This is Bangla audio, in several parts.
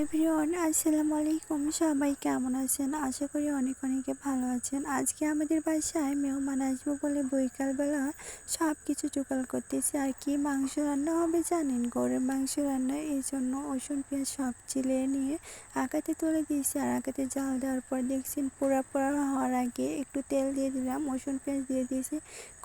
এভরিওয়ান, আসসালামু আলাইকুম। সবাই কেমন আছেন? আশা করি অনেক অনেকে ভালো আছেন। আজকে আমাদের বাসায় মেহমান আসব বলে বৈকালবেলা সব কিছু জোগাড় করতেছি। আর কি মাংস রান্না হবে জানেন? গরুর মাংস রান্না, এই জন্য রসুন, পেঁয়াজ সব চিলে নিয়ে আগাতে তুলে দিয়েছি। আর আগাতে জাল দেওয়ার পর দেখছেন পোড়া পোড়া হওয়ার আগে একটু তেল দিয়ে দিলাম, রসুন, পেঁয়াজ দিয়ে দিয়েছি।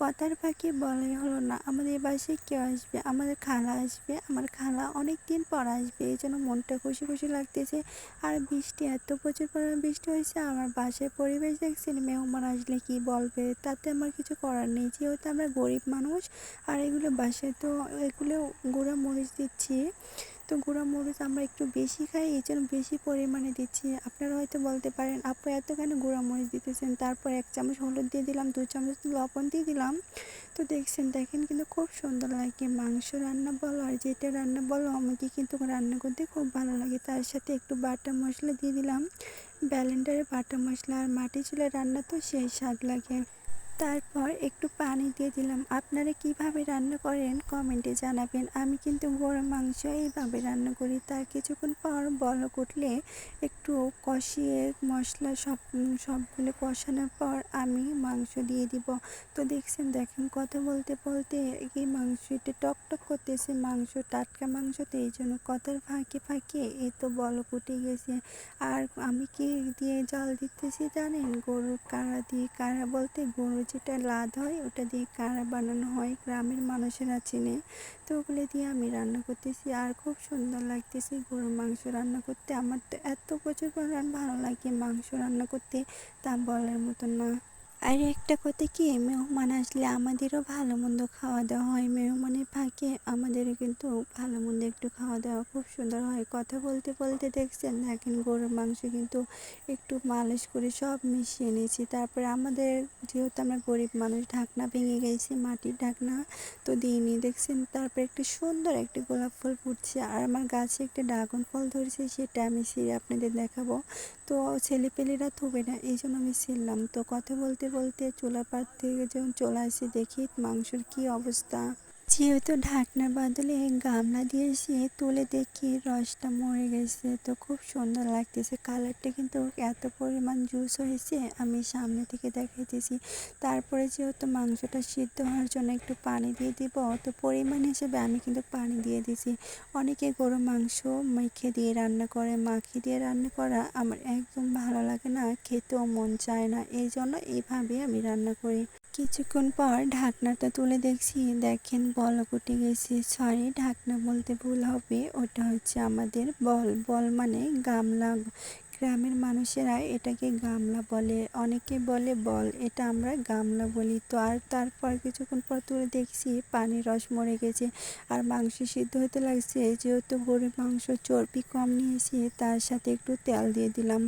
কথার ফাঁকি বলাই হলো না, আমাদের বাসায় কেউ আসবে, আমাদের খালা আসবে, আমার খালা অনেক দিন পর আসবে, এই জন্য মনটা খুশি খুশি লাগতেছে। আর বৃষ্টি, এত প্রচুর পরিমাণে বৃষ্টি হয়েছে, আমার বাসায় পরিবেশ দেখছেন মেহমান আসলে কি বলবে? তাতে আমার কিছু করার নেই। যেহেতু আমরা গরিব মানুষ, আর এগুলো বাসায় তো এগুলো গুঁড়া মরিচ দিচ্ছি। তো গুঁড়া মরিচ আমরা একটু বেশি খাই, এই জন্য বেশি পরিমাণে দিচ্ছি। আপনারা হয়তো বলতে পারেন, আপু, এত কেন গুঁড়া মরিচ দিতেছেন? তারপর এক চামচ হলুদ দিয়ে দিলাম, দু চামচ লবণ দিয়ে দিলাম। তো দেখছেন, দেখেন কিন্তু খুব সুন্দর লাগে মাংস রান্না বলো আর যেটা রান্না বলো, আমাকে কিন্তু রান্না করতে খুব ভালো লাগে। তার সাথে একটু বাটা মশলা দিয়ে দিলাম। ব্যালেন্ডারে বাটা মশলা আর মাটি চুলে রান্না তো সেই স্বাদ লাগে। তারপর একটু পানি দিয়ে দিলাম। আপনারা কীভাবে রান্না করেন কমেন্টে জানাবেন। আমি কিন্তু গরু মাংস এইভাবে রান্না করি। তার কিছুক্ষণ পর বলক উঠলে একটু কষিয়ে মশলা সব, সবগুলো কষানোর পর আমি মাংস দিয়ে দিব। তো দেখছেন, দেখেন কথা বলতে বলতে এই মাংসটা টক টক করতেছে। মাংস, টাটকা মাংস তো এই জন্য কথার ফাঁকে ফাঁকে এই তো বলক উঠে গেছে। আর আমি কি দিয়ে জল দিতেছি জানেন? গরুর কাড়া দিয়ে, কাড়া বলতে গরু যেটা লাদ হয়, ওটা দিয়ে কাড়া বানানো হয়, গ্রামের মানুষেরা চিনে। তো ওগুলো দিয়ে আমি রান্না করতেছি। আর খুব সুন্দর লাগতেছে গরুর মাংস রান্না করতে। আমার তো এত প্রচুর পরিমাণ ভালো লাগে মাংস রান্না করতে। তা বলার মতো না। আর একটা কথা কি, মেহমান আসলে আমাদেরও ভালো মন্দ খাওয়া দাওয়া হয়। মেহমানের ফাঁকে আমাদেরও কিন্তু ভালো মন্দ একটু খাওয়া দাওয়া খুব সুন্দর হয়। কথা বলতে বলতে দেখছেন, দেখেন গরুর মাংস কিন্তু একটু মালিশ করে সব মিশিয়ে নিয়েছি। তারপরে আমাদের যেহেতু আমরা গরিব মানুষ, ঢাকনা ভেঙে গেছে, মাটির ঢাকনা তো দিইনি, দেখছেন? তারপরে একটি সুন্দর একটি গোলাপ ফুল ফুটছে আর আমার গাছে একটা ড্রাগন ফল ধরেছে, সেটা আমি সিঁড়ে আপনাদের দেখাবো। তো ছেলেপেলেরা থুবে না এই জন্য আমি ছিললাম তো কথা বলতে বলতে বলতে চুলা পাড় থেকে যখন চলে আসি দেখি মাংসর কি অবস্থা। যেহেতু ঢাকনার বদলে গামলা দিয়েছি তুলে দেখি রসটা মরে গেছে, তো খুব সুন্দর লাগতেছে। কালারটা কিন্তু এত পরিমাণ জুস হয়েছে, আমি সামনে থেকে দেখাইতেছি। তারপরে যেহেতু মাংসটা সিদ্ধ হওয়ার জন্য একটু পানি দিয়ে দিব, তো পরিমাণ হিসেবে আমি কিন্তু পানি দিয়ে দিছি। অনেকে গরু মাংস মেখে দিয়ে রান্না করে, মাখিয়ে দিয়ে রান্না করা আমার একদম ভালো লাগে না, খেতেও মন চায় না এই জন্য এইভাবে আমি রান্না করি। কিছুক্ষণ পর ঢাকনাটা তুলে দেখছি, দেখেন বল উঠে গেছে। সরি ঢাকনা বলতে ভুল হবে, ওটা হচ্ছে আমাদের বল। বল মানে গামলা। গ্রামের মানুষেরা এটাকে গামলা বলে। অনেকে বলে বল, এটা আমরা গামলা বলি। তো আর তারপর কিছুক্ষণ পর তুলে দেখছি পানির রস মরে গেছে। আর মাংস সিদ্ধ হতে লাগছে, যেহেতু গরুর মাংস চর্বি কম নিয়েছি, তার সাথে একটু তেল দিয়ে দিলাম।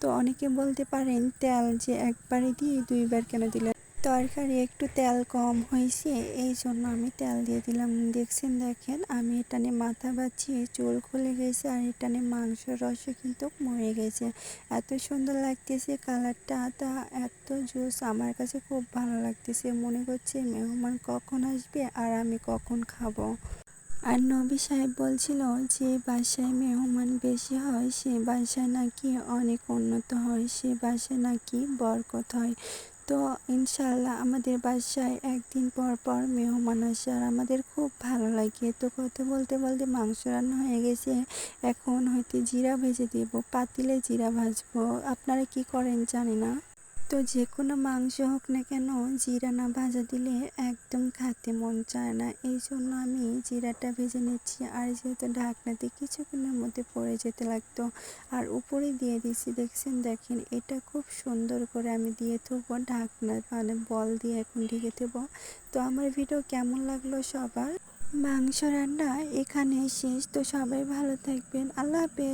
তো অনেকে বলতে পারেন, তেল যে একবারে দিয়ে দুইবার কেন দিলেন তরকারি একটু তেল কম হয়েছে, এই জন্য আমি তেল দিয়ে দিলাম। দেখছেন, দেখেন, আমি এটানে মাথা বাচ্ছি চুল খুলে গেছে আর এটা এটানে মাংস রসও কিন্তু মরে গেছে। এত সুন্দর লাগতেছে কালারটা, তা এত জুস আমার কাছে খুব ভালো লাগতেছে। মনে করছে মেহমান কখন আসবে আর আমি কখন খাব। আর নবী সাহেব বলছিল যে বাসায় মেহমান বেশি হয়, সে বাসায় নাকি অনেক উন্নত হয়, সে বাসায় নাকি বরকত হয়। তো ইনশাল্লাহ আমাদের বাসায় একদিন পর পর মেহমান আর আমাদের খুব ভালো লাগে। তো কথা বলতে বলতে মাংস রান্না হয়ে গেছে। এখন হয়তো জিরা ভেজে দেবো, পাতিলে জিরা ভাজবো। আপনারা কি করেন জানি না। তো যে কোনো মাংস হোক না কেন, জিরা না ভাজা দিলে একদম খাতে মন চায় না। এই জন্য আমি জিরাটা ভেজে নিচ্ছি। আর যেহেতু ঢাকনাতে কিছুক্ষণের মধ্যে পড়ে যেতে লাগতো, আর উপরে দিয়ে দিচ্ছি দেখছেন? দেখেন, এটা খুব সুন্দর করে আমি দিয়ে থবো ঢাকনা মানে বল দিয়ে এখন ঢেকে দেবো তো আমার ভিডিও কেমন লাগল সবার? মাংস রান্না এখানে শেষ। তো সবাই ভালো থাকবেন। আল্লাহ হাফেজ।